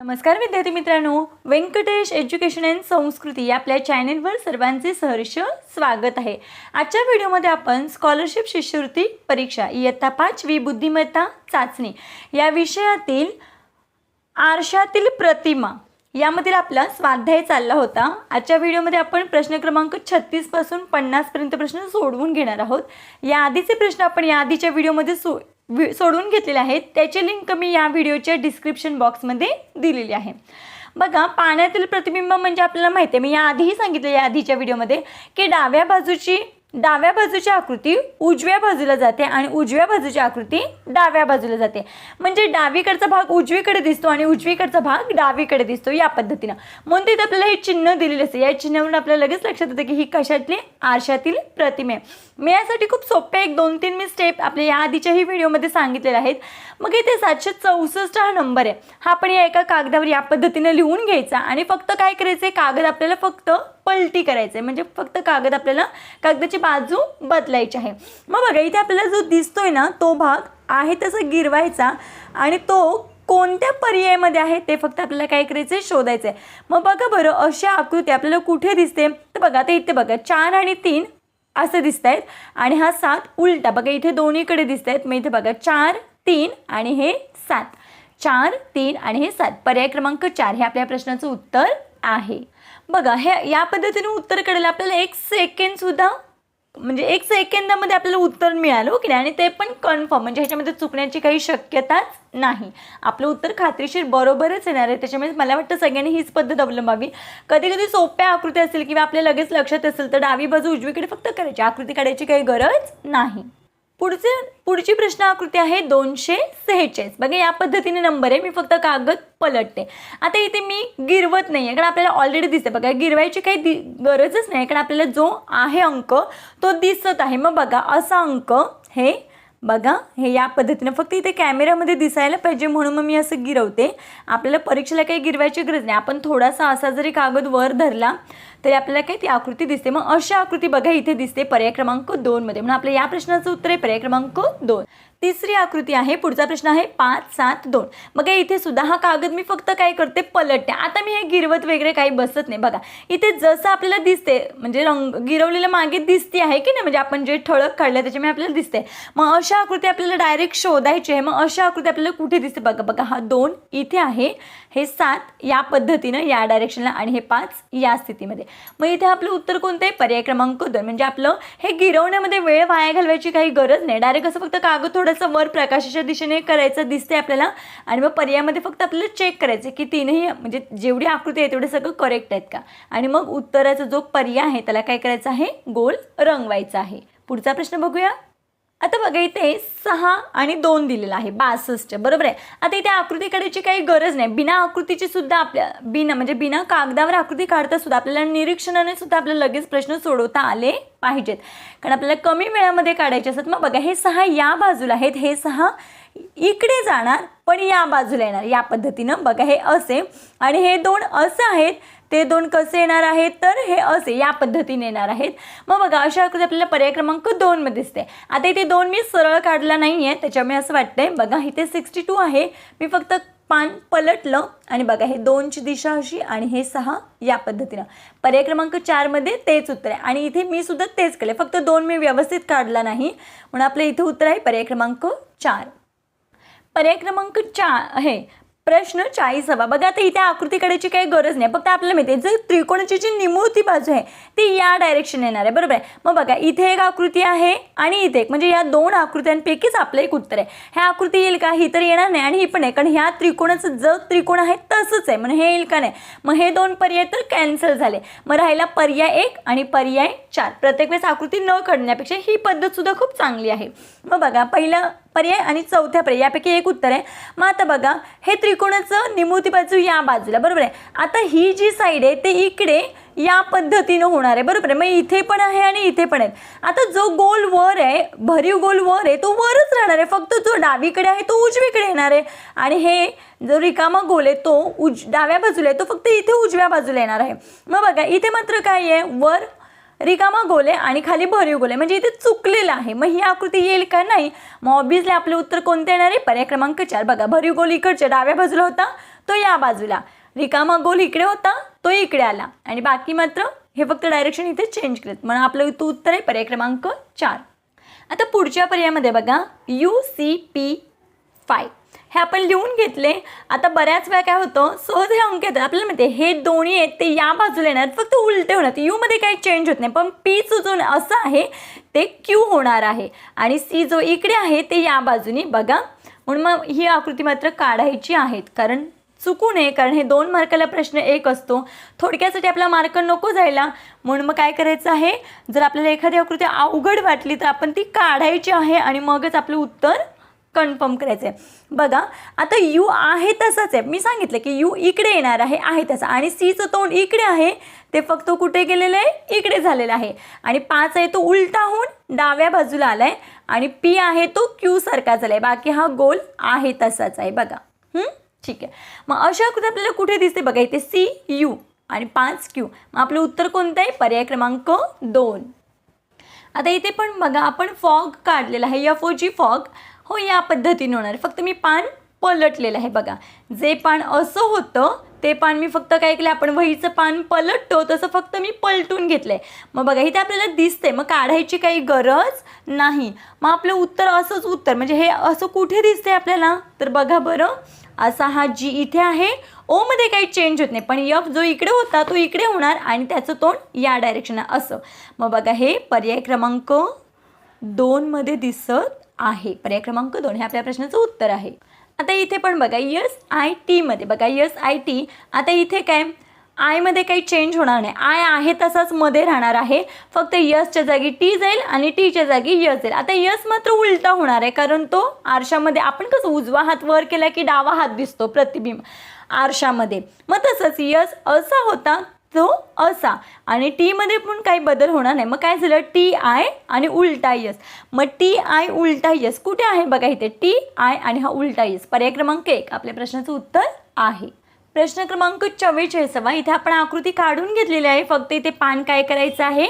नमस्कार विद्यार्थी मित्रांनो. व्यंकटेश एज्युकेशन अँड संस्कृती या आपल्या चॅनेलवर सर्वांचे सहर्ष स्वागत आहे. आजच्या व्हिडिओमध्ये आपण स्कॉलरशिप शिष्यवृत्ती परीक्षा इयत्ता पाचवी बुद्धिमत्ता चाचणी या विषयातील आरशातील प्रतिमा यामधील आपला स्वाध्याय चालला होता. आजच्या व्हिडिओमध्ये आपण प्रश्न क्रमांक छत्तीसपासून पन्नासपर्यंत प्रश्न सोडवून घेणार आहोत. या आधीचे प्रश्न आपण या आधीच्या व्हिडिओमध्ये सो वि- सोडवून घेतलेले आहेत. त्याची लिंक मी या व्हिडिओच्या डिस्क्रिप्शन बॉक्समध्ये दिलेली आहे. बघा पाण्यातील प्रतिबिंब म्हणजे आपल्याला माहिती आहे मी या आधीही सांगितलं या आधीच्या व्हिडिओमध्ये की डाव्या बाजूची डाव्या बाजूची आकृती उजव्या बाजूला जाते आणि उजव्या बाजूची आकृती डाव्या बाजूला जाते. म्हणजे डावीकडचा भाग उजवीकडे दिसतो आणि उजवीकडचा भाग डावीकडे दिसतो या पद्धतीनं. म्हणून तिथे आपल्याला हे चिन्ह दिलेले असते. या चिन्हावरून आपल्याला लगेच लक्षात येतं की ही कशातली? आरशातील प्रतिमे. मी यासाठी खूप सोपे एक दोन तीन मी स्टेप आपल्या या आधीच्याही व्हिडिओमध्ये सांगितलेले आहेत. मग इथे सातशे चौसष्ट हा नंबर आहे. हा आपण या एका कागदावर या पद्धतीनं लिहून घ्यायचा आणि फक्त काय करायचं आहे कागद आपल्याला फक्त पलटी करायचं आहे म्हणजे फक्त कागद आपल्याला कागदाची बाजू बदलायची आहे. मग बघा इथे आपल्याला जो दिसतोय ना तो भाग आहे तसं गिरवायचा आणि तो कोणत्या पर्यायामध्ये आहे ते फक्त आपल्याला काय करायचं आहे शोधायचं आहे मग बघा बरं अशा आकृती आपल्याला कुठे दिसते? तर बघा ते इथे बघा चार आणि तीन असं दिसत आहेत आणि हा सात उलटा. बघा इथे दोन्हीकडे दिसत आहेत मग इथे बघा चार तीन आणि हे सात. चार तीन आणि हे सात. पर्याय क्रमांक चार हे आपल्या प्रश्नाचं उत्तर आहे. बघा हे या पद्धतीने उत्तर कळलं. आपल्याला एक सेकंडसुद्धा म्हणजे एक सेकंदामध्ये आपल्याला उत्तर मिळालं हो की नाही आणि ते पण कन्फर्म म्हणजे ह्याच्यामध्ये चुकण्याची काही शक्यताच नाही. आपलं उत्तर खात्रीशीर बरोबरच येणार आहे. त्याच्यामुळे मला वाटतं सगळ्यांनी हीच पद्धत अवलंबावी. कधी कधी सोप्या आकृती असेल किंवा आपल्या लगेच लक्षात असेल तर डावी बाजू उजवीकडे फक्त करायची. आकृती काढायची काही गरज नाही. पुढचे पुढची प्रश्न आकृती आहे दोनशे सेहेचाळीस. बघा या पद्धतीने नंबर आहे. मी फक्त कागद पलटते. आता इथे मी गिरवत नाही आहे. कारण आपल्याला ऑलरेडी दिसते बघा गिरवायची काही दि गरजच नाही कारण आपल्याला जो आहे अंक तो दिसत आहे. मग बघा असा अंक हे बघा हे या पद्धतीनं फक्त इथे कॅमेऱ्यामध्ये दिसायला पाहिजे म्हणून मग मी असं गिरवते. आपल्याला परीक्षेला काही गिरवायची गरज नाही. आपण थोडासा असा जरी कागद वर धरला तरी आपल्याला काही ती आकृती दिसते. मग अशी आकृती बघा इथे दिसते पर्याय क्रमांक दोनमध्ये म्हणून आपल्या या प्रश्नाचं उत्तर आहे पर्याय क्रमांक दोन. तिसरी आकृती आहे पुढचा प्रश्न आहे पाच सात दोन. बघा इथे सुद्धा हा कागद मी फक्त काय करते पलटते. आता मी हे गिरवत वगैरे काही बसत नाही. बघा इथे जसं आपल्याला दिसते म्हणजे रंग गिरवलेलं मागे दिसते आहे की नाही? म्हणजे आपण जे ठळक काढलं त्याच्यामुळे आपल्याला दिसते मग अशा आकृती आपल्याला डायरेक्ट शोधायची आहे. मग अशा आकृती आपल्याला कुठे दिसते? बघा बघा हा दोन इथे आहे हे सात या पद्धतीनं या डायरेक्शनला आणि हे पाच या स्थितीमध्ये. मग इथे आपलं उत्तर कोणतं आहे? पर्याय क्रमांक दोन. म्हणजे आपलं हे गिरवण्यामध्ये वेळ वाया घालवायची काही गरज नाही. डायरेक्ट असं फक्त कागद थोडं थोडंसं वर प्रकाशाच्या दिशेने करायचं दिसते आपल्याला. आणि मग पर्यायामध्ये फक्त आपल्याला चेक करायचं की तीनही म्हणजे जेवढी आकृती आहे तेवढे सगळं करेक्ट आहेत का? आणि मग उत्तराचा जो पर्याय आहे त्याला काय करायचं आहे? गोल रंगवायचा आहे. पुढचा प्रश्न बघूया. आता बघा इथे सहा आणि दोन दिलेला आहे बासष्ट बरोबर आहे? आता इथे आकृती काढायची काही गरज नाही. बिना आकृतीची सुद्धा आपल्या बिना म्हणजे बिना कागदावर आकृती काढता सुद्धा आपल्याला निरीक्षणाने सुद्धा आपल्याला लगेच प्रश्न सोडवता आले पाहिजेत. कारण आपल्याला कमी वेळामध्ये काढायचे असतात. मग बघा हे सहा या बाजूला आहेत. हे सहा इकडे जाणार पण या बाजूला येणार. या पद्धतीनं बघा हे असे आणि हे दोन असं आहेत. ते दोन कसे येणार आहेत? तर हे असे या पद्धतीने येणार आहेत. मग बघा अशा कृती आपल्याला पर्याय क्रमांक दोनमध्ये दिसते आता इथे दोन मी सरळ काढला नाही आहे त्याच्यामुळे असं वाटतंय. बघा इथे सिक्स्टी टू आहे. मी फक्त पान पलटलं आणि बघा हे दोनची दिशा अशी आणि हे सहा या पद्धतीनं. पर्याय क्रमांक चारमध्ये तेच उत्तर आहे. आणि इथे मी सुद्धा तेच केलं फक्त दोन मी व्यवस्थित काढला नाही. म्हणून आपलं इथे उत्तर आहे. पर्याय क्रमांक चार. पर्याय क्रमांक चा आहे. प्रश्न चाळीस हवा. बघा आता इथे आकृतीकडेची काही गरज नाही. फक्त आपल्याला माहिती आहे जर त्रिकोणाची जी निमुळती बाजू आहे ती या डायरेक्शन येणार आहे. बरोबर आहे? मग बघा इथे एक आकृती आहे आणि इथे एक. म्हणजे या दोन आकृत्यांपैकीच आपलं एक उत्तर आहे. ह्या आकृती येईल का? ही तर येणार नाही आणि ही पण आहे कारण ह्या त्रिकोणाचं जर त्रिकोण आहे तसंच आहे. म्हणजे हे येईल का नाही? मग हे दोन पर्याय तर कॅन्सल झाले. मग राहिला पर्याय एक आणि पर्याय चार. प्रत्येक वेळेस आकृती न काढण्यापेक्षा ही पद्धतसुद्धा खूप चांगली आहे. मग बघा पहिला पर्याय आणि चौथ्या पर्याय यापैकी एक उत्तर आहे. मग आता बघा हे त्रिकोणाचं निमुती बाजू या बाजूला बरोबर आहे? आता ही जी साईड आहे ते इकडे या पद्धतीनं होणार आहे बरोबर आहे? मग इथे पण आहे आणि इथे पण आहे. आता जो गोल वर आहे भरीव गोल वर आहे तो वरच राहणार आहे. फक्त जो डावीकडे आहे तो उजवीकडे येणार आहे. आणि हे जो रिकामा गोल आहे तो उज डाव्या बाजूला आहे तो फक्त इथे उजव्या बाजूला येणार आहे. मग बघा इथे मात्र काय आहे? वर रिकामा गोल आहे आणि खाली भरीव गोल. आहे म्हणजे इथे चुकलेलं आहे. मग ही आकृती येईल का? नाही. मग ऑब्विसली आपलं उत्तर कोणते येणार आहे? पर्याय क्रमांक चार. बघा भरीव गोल इकडच्या डाव्या बाजूला होता तो या बाजूला. रिकामा गोल इकडे होता तो इकडे आला. आणि बाकी मात्र हे फक्त डायरेक्शन इथे चेंज केलेत. म्हणून आपलं इथं उत्तर आहे पर्याय क्रमांक चार. आता पुढच्या पर्यायामध्ये बघा यू सी पी फाय हे आपण लिहून घेतले. आता बऱ्याच वेळा काय होतं सहज हे अंक येतात. आपल्याला माहिती आहे हे दोन्ही आहेत ते या बाजूला येणार फक्त उलटे होणार. यूमध्ये काही चेंज होत नाही पण पी जो असं आहे ते क्यू होणार आहे. आणि सी जो इकडे आहे ते या बाजूनी बघा. म्हणून मग ही आकृती मात्र काढायची आहेत कारण चुकू नये कारण हे दोन मार्काला प्रश्न एक असतो. थोडक्यासाठी आपला मार्क नको जायला. म्हणून मग काय करायचं आहे जर आपल्याला एखादी आकृती अवघड वाटली तर आपण ती काढायची आहे आणि मगच आपलं उत्तर कन्फर्म करायचं आहे बघा आता यू आहे तसंच आहे. मी सांगितलं की यू इकडे येणार आहे आहे तसं. आणि सीचं तोंड इकडे आहे ते फक्त कुठे गेलेलं आहे? इकडे झालेलं आहे. आणि पाच आहे तो उलटा होऊन डाव्या बाजूला आला आहे आणि पी आहे तो क्यू सारखा झाला आहे बाकी हा गोल आहे तसाच आहे. बघा. ठीक आहे. मग अशा कुठे आपल्याला कुठे दिसते बघा इथे सी यू आणि पाच क्यू. मग आपलं उत्तर कोणतं आहे? पर्याय क्रमांक दोन. आता इथे पण बघा आपण फॉग काढलेला आहे. F O G fog. हो या पद्धतीने होणार. फक्त मी पान पलटलेलं आहे बघा. जे पान असं होतं ते पान मी फक्त काय केलं आपण वहीचं पान पलटतो तसं फक्त मी पलटून घेतलं आहे मग बघा इथे आपल्याला दिसते मग काढायची काही गरज नाही. मग आपलं उत्तर असंच उत्तर म्हणजे हे असं कुठे दिसतंय आपल्याला? तर बघा बरं असा हा जी इथे आहे ओमध्ये काही चेंज होत नाही पण यफ जो इकडे होता तो इकडे होणार आणि त्याचं तोंड या डायरेक्शन असं. मग बघा हे पर्याय क्रमांक दोनमध्ये दिसत आहे. पर्याय क्रमांक दोन हे आपल्या प्रश्नाचं उत्तर आहे. आता इथे पण बघा यस आय टीमध्ये बघा यस आय टी आता इथे काय? आयमध्ये काही चेंज होणार नाही. आय आहे तसाच मध्ये राहणार आहे. फक्त यसच्या जागी टी जाईल आणि टीच्या जागी यस जाईल. आता यस मात्र उलटा होणार आहे कारण तो आरशामध्ये आपण कसं उजवा हात वर केला की डावा हात दिसतो प्रतिबिंब आरशामध्ये. मग तसंच यस असा होता तो असा. आणि टीमध्ये पण काही बदल होणार नाही. मग काय झालं? टी आय आणि उलटा यस मग टी आय उलटा यस कुठे आहे? बघा इथे टी आय आणि हा उलटा यस पर्याय क्रमांक एक. आपल्या प्रश्नाचं उत्तर आहे. प्रश्न क्रमांक चव्वेचाळीसावा. इथे आपण आकृती काढून घेतलेली आहे. फक्त इथे पान काय करायचं आहे?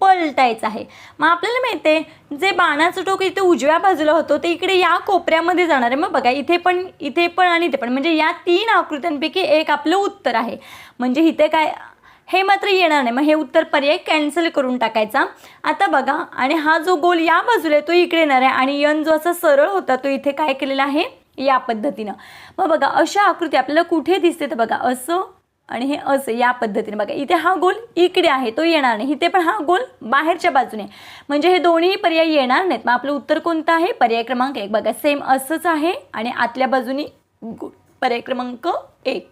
पलटायचं आहे. मग आपल्याला माहिती आहे जे बाणाचं टोक इथे उजव्या बाजूला होतं ते इकडे या कोपऱ्यामध्ये जाणार आहे. मग बघा इथे पण इथे पण आणि इथे पण. म्हणजे या तीन आकृत्यांपैकी एक आपलं उत्तर आहे. म्हणजे इथे काय हे मात्र येणार नाही. मग हे उत्तर पर्याय कॅन्सल करून टाकायचा. आता बघा आणि हा जो गोल या बाजूला आहे तो इकडे येणार आहे. आणि यन जो असा सरळ होता तो इथे काय केलेला आहे? या पद्धतीनं. मग बघा अशा आकृती आपल्याला कुठे दिसते? तर बघा असं आणि हे असं या पद्धतीने. बघा इथे हा गोल इकडे आहे तो येणार नाही. इथे पण हा गोल बाहेरच्या बाजूने म्हणजे हे दोन्ही पर्याय येणार नाहीत. मग आपलं उत्तर कोणतं आहे? पर्याय क्रमांक एक. बघा सेम असंच आहे आणि आतल्या बाजूनी गो- पर्याय क्रमांक एक.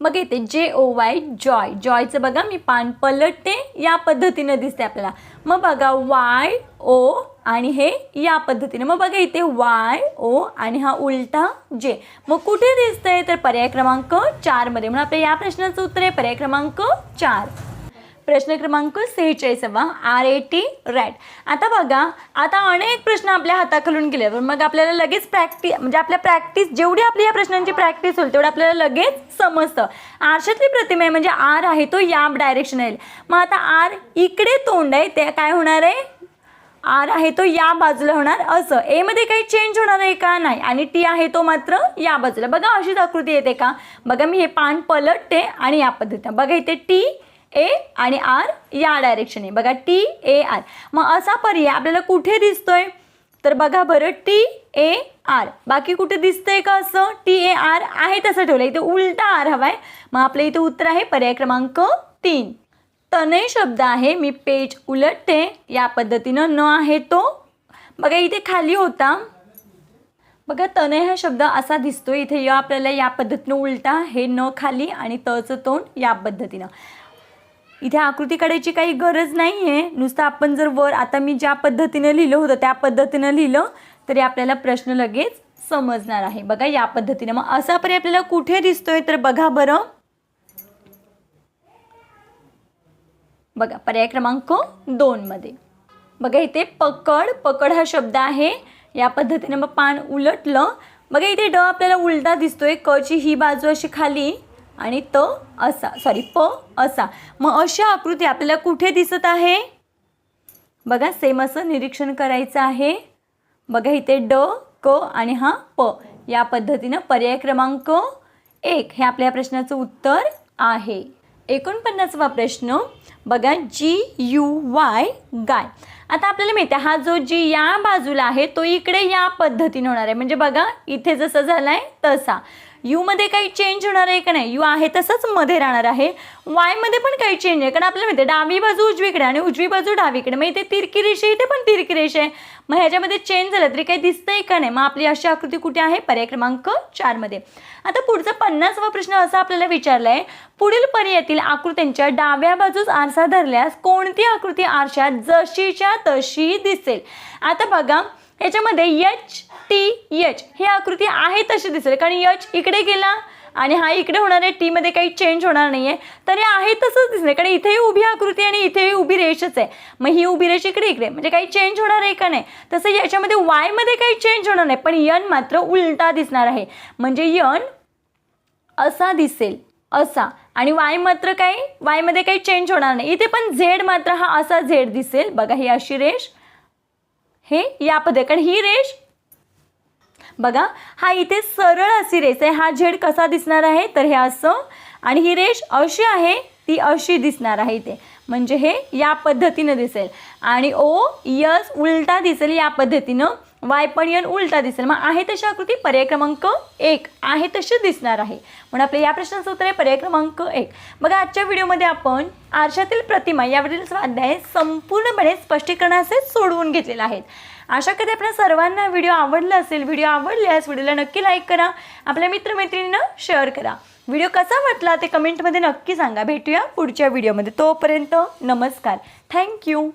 मग येते जे ओ वाय जॉय जॉयचं बघा मी पान पलटते या पद्धतीनं दिसते आपल्याला. मग बघा वाय ओ आणि हे या पद्धतीने. मग बघा इथे वाय ओ आणि हा उलटा जे मग कुठे दिसतंय? तर पर्याय क्रमांक चारमध्ये. म्हणून आपल्या या प्रश्नाचं उत्तर आहे पर्याय क्रमांक चार. प्रश्न क्रमांक सेहेचाळीसावा आर ए टी रॅट आता बघा आता अनेक प्रश्न आपल्या हाताखालून गेल्यावर मग आपल्याला लगेच प्रॅक्टिस म्हणजे आपल्या प्रॅक्टिस जेवढी आपली या प्रश्नांची प्रॅक्टिस होईल तेवढं आपल्याला लगेच समजतं. आरशातली प्रतिमा आहे म्हणजे आर आहे तो या डायरेक्शन येईल. मग आता आर इकडे तोंड आहे ते काय होणार आहे? आर आहे तो या बाजूला होणार. असं. एमध्ये काही चेंज होणार आहे का? नाही. आणि टी आहे तो मात्र या बाजूला. बघा अशीच आकृती येते का? बघा मी हे पान पलटते आणि या पद्धतीनं. बघा इथे टी ए आणि आर या डायरेक्शनने बघा टी ए आर मग असा पर्याय आपल्याला कुठे दिसतोय? तर बघा बरं टी ए आर बाकी कुठे दिसतंय का असं? टी ए आर आहे तसं ठेवलं इथे उलटा आर हवाय. मग आपलं इथे उत्तर आहे पर्याय क्रमांक तीन. तनय शब्द आहे. मी पेज उलटते. या पद्धतीनं न आहे तो. बघा इथे खाली होता. बघा तनय हा शब्द असा दिसतो इथे य आपल्याला या पद्धतीनं उलटा हे न खाली आणि तचं तोंड या पद्धतीनं. इथे आकृती काढायची काही गरज नाही आहे नुसतं आपण जर वर आता मी ज्या पद्धतीनं लिहिलं होतं त्या पद्धतीनं लिहिलं तरी आपल्याला प्रश्न लगेच समजणार आहे. बघा या पद्धतीनं. मग असा पर्याय आपल्याला कुठे दिसतोय तर बघा बरं. बघा पर्याय क्रमांक दोनमध्ये बघा इथे पकड पकड हा शब्द आहे. या पद्धतीने मग पान उलटलं. बघा इथे ड आपल्याला उलटा दिसतोय. क ची ही बाजू अशी खाली. आणि त असा सॉरी प असा. मग अशा आकृती आपल्याला कुठे दिसत आहे? बघा सेम असं निरीक्षण करायचं आहे. बघा इथे ड क आणि हा प. या पद्धतीनं पर्याय क्रमांक एक हे आपल्या प्रश्नाचं उत्तर आहे. एकोणपन्नासवा प्रश्न. बघा जी यू वाय गाय. आता आपल्याला माहिती आहे हा जो जी या बाजूला आहे तो इकडे या पद्धतीने होणार आहे. म्हणजे बघा इथे जसं झाला आहे तसा. यूमध्ये काही चेंज होणार आहे का नाही? यू आहे तसंच मध्ये राहणार आहे. वायमध्ये पण काही चेंज आहे कारण आपल्याला माहिती आहे डावी बाजू उजवीकडे आणि उजवी बाजू डावीकडे. मग इथे तिरकी रेषा इथे पण तिरकी रेषा आहे. मग ह्याच्यामध्ये चेंज झालं तरी काही दिसतंय का नाही? मग आपली अशी आकृती कुठे आहे? पर्याय क्रमांक चारमध्ये आता पुढचा पन्नासवा प्रश्न असा आपल्याला विचारला आहे पुढील पर्यायातील आकृत्यांच्या डाव्या बाजूस आरसा धरल्यास कोणती आकृती आरशात जशीच्या तशी दिसेल? आता बघा याच्यामध्ये एच टी एच ही आकृती आहे तशी दिसेल कारण यच इकडे गेला आणि हा इकडे होणार आहे टीमध्ये काही चेंज होणार नाही आहे तर हे आहे तसंच दिसणार कारण इथेही उभी आकृती आणि इथेही उभी रेषच आहे. मग ही उभी रेष इकडे इकडे. म्हणजे काही चेंज होणार आहे का नाही? तसं याच्यामध्ये वायमध्ये काही चेंज होणार नाही पण यन मात्र उलटा दिसणार आहे. म्हणजे यन असा दिसेल असा. आणि वाय मात्र काही वायमध्ये काही चेंज होणार नाही. इथे पण झेड मात्र हा असा झेड दिसेल. बघा ही अशी रेष. हे या कारण ही रेष बघा हा इथे सरळ अशी रेष आहे. हा झेड कसा दिसणार आहे? तर हे असं. आणि ही रेष अशी आहे ती अशी दिसणार आहे इथे. म्हणजे हे या पद्धतीनं दिसेल. आणि ओ यस उलटा दिसेल या पद्धतीनं. वाय पण यन उलटा दिसेल. मग आहे तशी आकृती पर्याय क्रमांक एक. आहे तशी दिसणार आहे. म्हणून आपल्या या प्रश्नाचं उत्तर आहे पर्याय क्रमांक एक. बघा आजच्या व्हिडिओमध्ये आपण आरशातील प्रतिमा यावरील स्वाध्याय संपूर्णपणे स्पष्टीकरणाचे सोडवून घेतलेला आहेत. आशा करते आपल्या सर्वांना व्हिडिओ आवडला असेल व्हिडिओ आवडल्यास व्हिडिओला नक्की लाईक करा. आपल्या मित्रमैत्रिणींना शेअर करा. व्हिडिओ कसा वाटला ते कमेंटमध्ये नक्की सांगा. भेटूया पुढच्या व्हिडिओमध्ये. तोपर्यंत नमस्कार. थँक्यू